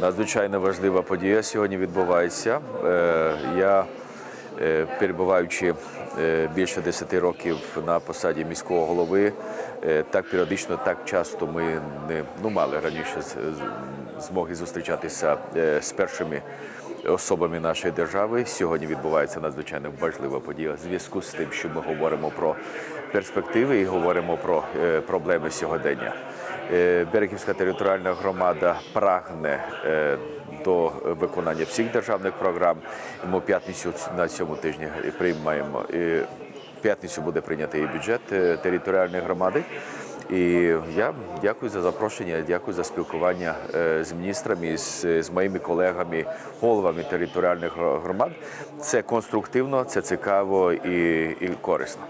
Надзвичайно важлива подія сьогодні відбувається. Е, Я, е, перебуваючи е, більше 10 років на посаді міського голови, так періодично, так часто ми не ну, мали раніше змоги зустрічатися з першими особами нашої держави. Сьогодні відбувається надзвичайно важлива подія в зв'язку з тим, що ми говоримо про перспективи і говоримо про е, проблеми сьогодення. Е, Берегівська територіальна громада прагне е, до виконання всіх державних програм. Ми п'ятницю на цьому тижні приймаємо. П'ятницю буде прийнятий бюджет територіальної громади. І я дякую за запрошення, дякую за спілкування е, з міністрами, з, з моїми колегами, головами територіальних громад. Це конструктивно, це цікаво і, і корисно.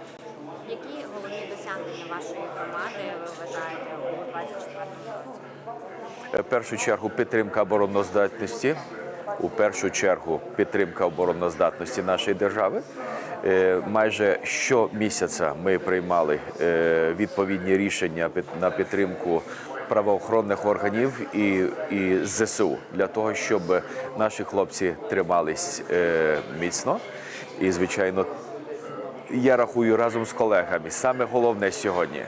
Які головні досягнення вашої громади ви вважаєте у 24 році? Е, В першу чергу підтримка обороноздатності. У першу чергу підтримка обороноздатності нашої держави. Е, Майже щомісяця ми приймали е, відповідні рішення на підтримку правоохоронних органів і, і ЗСУ для того, щоб наші хлопці тримались е, міцно. І, звичайно, я рахую разом з колегами. Саме головне сьогодні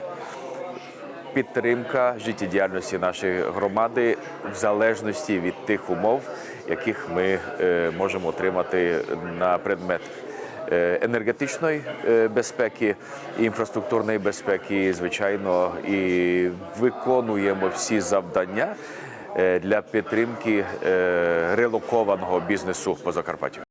підтримка життєдіяльності нашої громади в залежності від тих умов, яких ми е, можемо отримати на предмет енергетичної е, безпеки, інфраструктурної безпеки, звичайно, і виконуємо всі завдання е, для підтримки е, релокованого бізнесу по Закарпаттю.